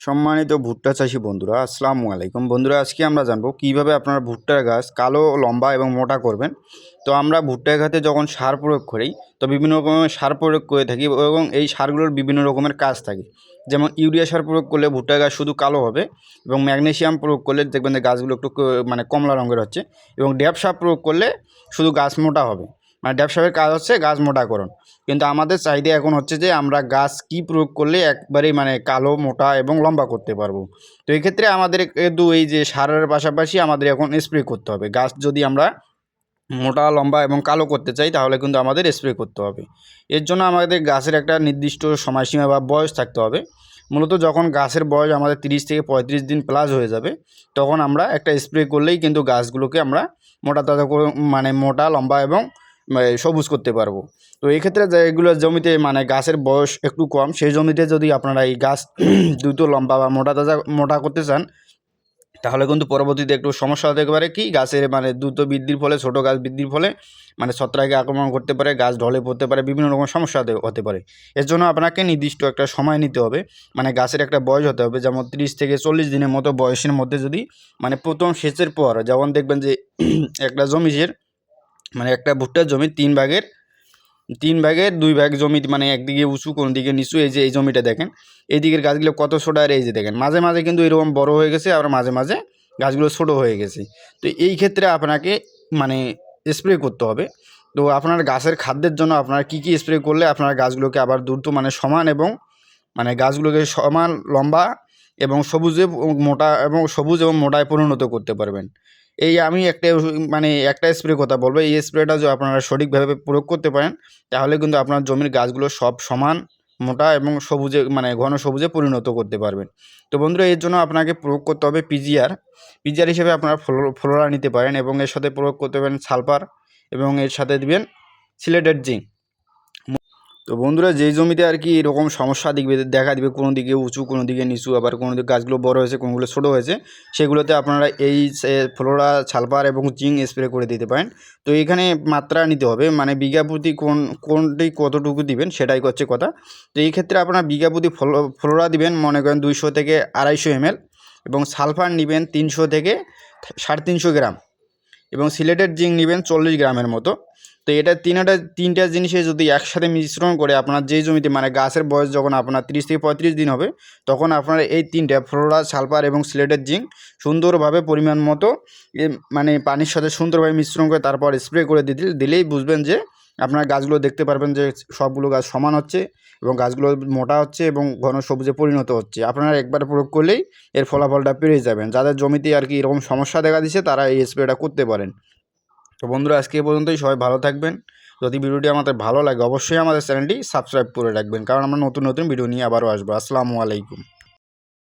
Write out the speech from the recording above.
সম্মানিত ভুট্টা চাষি বন্ধুরা, আসসালামু আলাইকুম। বন্ধুরা, আজকে আমরা জানব কীভাবে আপনার ভুট্টার গাছ কালো, লম্বা এবং মোটা করবেন। তো আমরা ভুট্টা গাছে যখন সার প্রয়োগ করি, তো বিভিন্ন রকমের সার প্রয়োগ করে থাকি এবং এই সারগুলোর বিভিন্ন রকমের কাজ থাকে। যেমন ইউরিয়া সার প্রয়োগ করলে ভুট্টা গাছ শুধু কালো হবে এবং ম্যাগনেসিয়াম প্রয়োগ করলে দেখবেন যে গাছগুলো একটু মানে কমলা রঙের হচ্ছে এবং ড্যাপ সার প্রয়োগ করলে শুধু গাছ মোটা হবে। মানে ড্যাপ সারের কাজ হচ্ছে গাছ মোটাকরণ। কিন্তু আমাদের চাহিদা এখন হচ্ছে যে, আমরা গাছ কি প্রয়োগ করলে একবারেই মানে কালো, মোটা এবং লম্বা করতে পারব। তো এই ক্ষেত্রে আমাদের কিন্তু এই যে সারের পাশাপাশি আমাদের এখন স্প্রে করতে হবে। গাছ যদি আমরা মোটা, লম্বা এবং কালো করতে চাই, তাহলে কিন্তু আমাদের স্প্রে করতে হবে। এর জন্য আমাদের গাছের একটা নির্দিষ্ট সময়সীমা বা বয়স থাকতে হবে। মূলত যখন গাছের বয়স আমাদের তিরিশ থেকে পঁয়ত্রিশ দিন প্লাস হয়ে যাবে, তখন আমরা একটা স্প্রে করলেই কিন্তু গাছগুলোকে আমরা মোটা, তাজা মানে মোটা, লম্বা এবং সবুজ করতে পারব। তো এই ক্ষেত্রে যেগুলো জমিতে মানে গাছের বয়স একটু কম, সেই জমিতে যদি আপনারা এই গাছ দ্রুত লম্বা বা মোটা তাজা, মোটা করতে চান, তাহলে কিন্তু পরবর্তীতে একটু সমস্যা হতে পারে কি, গাছের মানে দ্রুত বৃদ্ধির ফলে, ছোটো গাছ বৃদ্ধির ফলে মানে ছত্রাকে আক্রমণ করতে পারে, গাছ ঢলে পড়তে পারে, বিভিন্ন রকম সমস্যা হতে পারে। এর জন্য আপনাকে নির্দিষ্ট একটা সময় নিতে হবে। মানে গাছের একটা বয়স হতে হবে, যেমন তিরিশ থেকে চল্লিশ দিনের মতো বয়সের মধ্যে যদি মানে প্রথম সেচের পর, যেমন দেখবেন যে একটা জমির মানে একটা ভুট্টার জমি তিন ভাগের তিন ভাগের দুই ভাগ জমি মানে একদিকে উঁচু কোন দিকে নিচু, এই যে এই জমিটা দেখেন। এই দিকের গাছগুলো কত ছোটো আর এই যে দেখেন। মাঝে মাঝে কিন্তু এরকম বড় হয়ে গেছে, আবার মাঝে মাঝে গাছগুলো ছোটো হয়ে গেছে। তো এই ক্ষেত্রে আপনাকে মানে স্প্রে করতে হবে। তো আপনার গাছের খাদ্যের জন্য আপনার কী কী স্প্রে করলে আপনার গাছগুলোকে আবার দ্রুত মানে সমান এবং মানে গাছগুলোকে সমান, লম্বা এবং সবুজে মোটা এবং সবুজ এবং মোটায় পরিণত করতে পারবেন। এই আমি একটা মানে একটা স্প্রে কথা বলব। এই স্প্রেটা যদি আপনারা সঠিকভাবে প্রয়োগ করতে পারেন, তাহলে কিন্তু আপনার জমির গাছগুলো সব সমান, মোটা এবং সবুজে মানে ঘন সবুজে পরিণত করতে পারবেন। তো বন্ধুরা, এর জন্য আপনাকে প্রয়োগ করতে হবে পিজিআর পিজিআর হিসেবে আপনারা ফ্লো- ফ্লোরা নিতে পারেন এবং এর সাথে প্রয়োগ করতে পারেন সালফার এবং এর সাথে দিবেন সিলেটেড জিঙ্ক। তো বন্ধুরা, যেই জমিতে আর কি এরকম সমস্যা দিবে দেখা দিবে কোনো দিকে উঁচু, কোনো দিকে নিচু, আবার কোনো দিকে গাছগুলো বড় হয়েছে, কোনোগুলো ছোটো হয়েছে, সেগুলোতে আপনারা এই ফ্লোরা সালফার এবং জিঙ্ক স্প্রে করে দিতে পারেন। তো এখানে মাত্রা নিতে হবে মানে বিঘা প্রতি কোন, কোনটি কতটুকু দিবেন সেটাই হচ্ছে কথা। তো এই ক্ষেত্রে আপনার বিঘা প্রতি ফ্লো- ফ্লোরা দিবেন, মনে করেন দুইশো থেকে আড়াইশো এমএল এবং সালফার নেবেন তিনশো থেকে সাড়ে তিনশো গ্রাম এবং সিলেটের জিঙ্ক নেবেন চল্লিশ গ্রামের মতো। তো এটা তিনটা তিনটা জিনিসে যদি একসাথে মিশ্রণ করে আপনার যেই জমিতে মানে গাছের বয়স যখন আপনার তিরিশ থেকে পঁয়ত্রিশ দিন হবে, তখন আপনার এই তিনটা, ফ্লোরা, সালফার এবং স্লেটের জিঙ্ক সুন্দরভাবে পরিমাণ মতো মানে পানির সাথে সুন্দরভাবে মিশ্রণ করে তারপর স্প্রে করে দিতে, দিলেই বুঝবেন যে আপনার গাছগুলো দেখতে পারবেন যে সবগুলো গাছ সমান হচ্ছে এবং গাছগুলো মোটা হচ্ছে এবং ঘন সবুজে পরিণত হচ্ছে। আপনারা একবার প্রয়োগ করলেই এর ফলাফলটা পেয়ে যাবেন। যাদের জমিতে আর কি এরকম সমস্যা দেখা দিচ্ছে, তারা এই স্প্রেটা করতে পারেন। তো বন্ধুরা, আজকে এ পর্যন্তই। সবাই ভালো থাকবেন। যদি ভিডিওটি আমাদের ভালো লাগে, অবশ্যই আমাদের চ্যানেলটি সাবস্ক্রাইব করে রাখবেন। কারণ আমরা নতুন নতুন ভিডিও নিয়ে আবারও আসব। আসসালামু আলাইকুম।